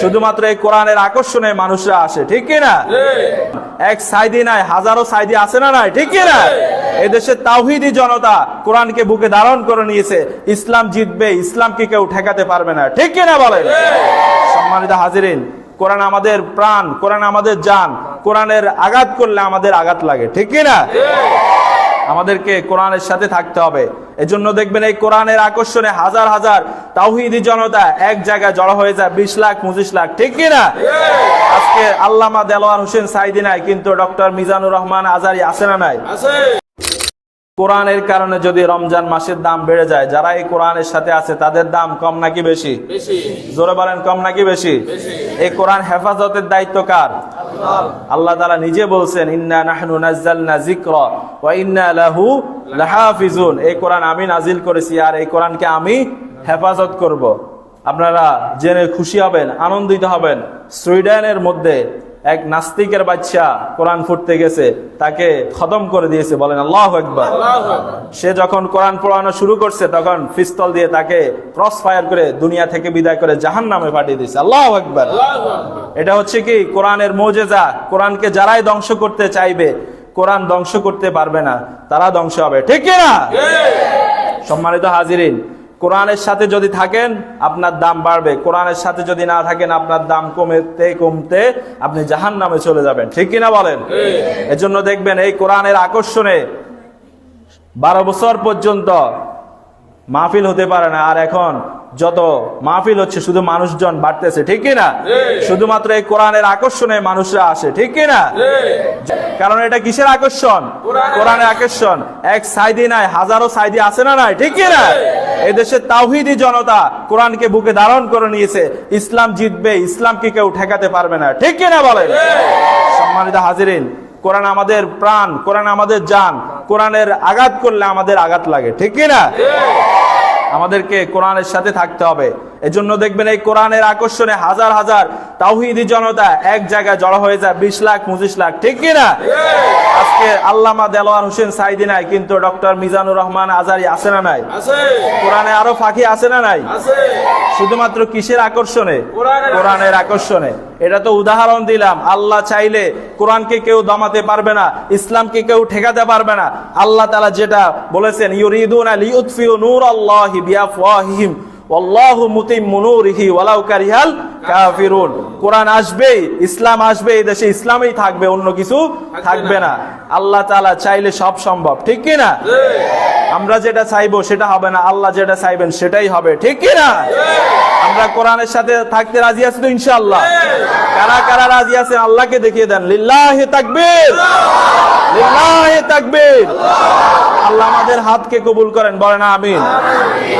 শুধুমাত্র এই কোরআনের আকর্ষণে মানুষরা আসে ঠিক কিনা? এক সাইদি নাই হাজারো সাইদি আছে না নাই ঠিক কিনা? এদেশের তাওহিদি জনতা কোরআনকে বুকে ধারণ করে নিয়েছে ইসলাম জিতবে ইসলামকে কেউ ঠেকাতে পারবে না ঠিক কিনা বলেন? সম্মানিত হাজিরিন কোরআন আমাদের প্রাণ কোরআন আমাদের জান কোরআনের আঘাত করলে আমাদের আঘাত লাগে ঠিক কিনা? আমাদেরকে কোরআনের সাথে থাকতে হবে। এজন্য দেখবেন এই কোরআনের আকর্ষণে হাজার হাজার তাওহিদি জনতা এক জায়গায় জড়ো হয়ে যায় বিশ লাখ পঁচিশ লাখ। ঠিক কিনা? আজকে আল্লামা দেলোয়ার হোসেন সাইদি নাই কিন্তু ডক্টর মিজানুর রহমান আজারি আছে না নাই? কোরআনের কারণে যদি রমজান মাসের দাম বেড়ে যায় যারা এই কোরআনের সাথে আছে তাদের দাম কম নাকি বেশি? জোরে বলেন কম নাকি বেশি। এই কোরআন হেফাজতের দায়িত্ব কার? আল্লাহ তালা নিজে বলছেন, ইন্না নাহনু নাজ্জালনা যিকরা ওয়া ইন্না লাহু লাহাফিজুন। এই কোরআন আমি নাজিল করেছি আর এই কোরআনকে আমি হেফাজত করব। আপনারা জেনে খুশি হবেন আনন্দিত হবেন। সুইডেনের মধ্যে এক নাস্তিকের বাচ্চা কোরআন ফুটতে গেছে তাকে খতম করে দিয়েছে বলেন আল্লাহ একবার সে যখন কোরআন পড়ানো শুরু করছে তখন পিস্তল দিয়ে তাকে ক্রস ফায়ার করে দুনিয়া থেকে বিদায় করে জাহান নামে পাঠিয়ে দিয়েছে। আল্লাহ একবার এটা হচ্ছে কি? কোরআনের মোজেজা। কোরআনকে যারাই ধ্বংস করতে চাইবে কোরআন ধ্বংস করতে পারবে না তারা ধ্বংস হবে। ঠিক না? সম্মানিত হাজিরিন কোরআনের সাথে যদি থাকেন, আপনার দাম বাড়বে। কোরআনের সাথে যদি না থাকেন, আপনার দাম কমতে কমতে আপনি জাহান নামে চলে যাবেন। ঠিক কিনা বলেন? এজন্য দেখবেন এই কোরআনের আকর্ষণে বারো বছর পর্যন্ত মাহফিল হতে পারে না। আর এখন যত মাহফিল হচ্ছে, শুধু মানুষজন বাড়তেছে। ঠিক কিনা? শুধুমাত্র এই কোরআনের আকর্ষণে মানুষরা আসে। ঠিক কিনা? কারণ এটা কিসের আকর্ষণ? কোরআনের আকর্ষণ। এক সাইদি নাই, হাজারো সাইদি আছে না নাই? ঠিক কিনা? এদেশের তাওহিদি জনতা কোরআনকে বুকে ধারণ করে নিয়েছে। ইসলাম জিতবে, ইসলামকে কেউ ঠেকাতে পারবে না। ঠিক কিনা বলেন? সম্মানিত হাজিরিন, কোরআন আমাদের প্রাণ, কোরআন আমাদের জান, কোরআনের আঘাত করলে আমাদের আঘাত লাগে। ঠিক কিনা? আমাদেরকে কোরআনের সাথে থাকতে হবে। এজন্য দেখবেন এই কোরআনের আকর্ষণে হাজার হাজার তাওহিদি জনতা এক জায়গায় জড়ো হয়ে যায়, বিশ লাখ, পঁচিশ লাখ। ঠিক কিনা? আজকে আল্লামা দেলোয়ার হোসেন সাইদি নাই কিন্তু ডক্টর মিজানুর রহমান আজারি আছে না নাই? কোরআনে আরও ফাঁকি আছে না নাই? শুধুমাত্র কিসের আকর্ষণে? কোরআনের আকর্ষণে। এটা তো উদাহরণ দিলাম আল্লাহ চাইলে কোরআনকে কেউ দমাতে পারবে না ইসলামকে কেউ ঠেকাতে পারবে না। আল্লাহ তালা যেটা বলেছেন ইউরিদুন আলী উৎফিউ নূর আল্লাহ ওয়াল্লাহু মুতিম্মু নূরিহি ওয়ালাউ কারিহাল কাফিরুন। কোরআন আসবে ইসলাম আসবে এই দেশে ইসলামই থাকবে অন্য কিছু থাকবে না। আল্লাহ তাআলা চাইলে সব সম্ভব ঠিক কি না? আমরা যেটা চাইব সেটা হবে না আল্লাহ যেটা চাইবেন সেটাই হবে ঠিক কি না? আমরা কোরআনের সাথে থাকতে রাজি আছি তো ইনশাআল্লাহ। কারা কারা রাজি আছেন আল্লাহকে দেখিয়ে দেন। লিল্লাহি তাকবীর। লিল্লাহি তাকবীর। আল্লাহ আমাদের হাতকে কবুল করেন বলেন আমিন।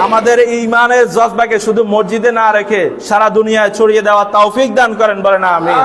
আমাদের ইমানের জজবাকে শুধু মসজিদে না রেখে সারা দুনিয়ায় ছড়িয়ে দেওয়া তাওফিক দান করেন বলে না আমিন।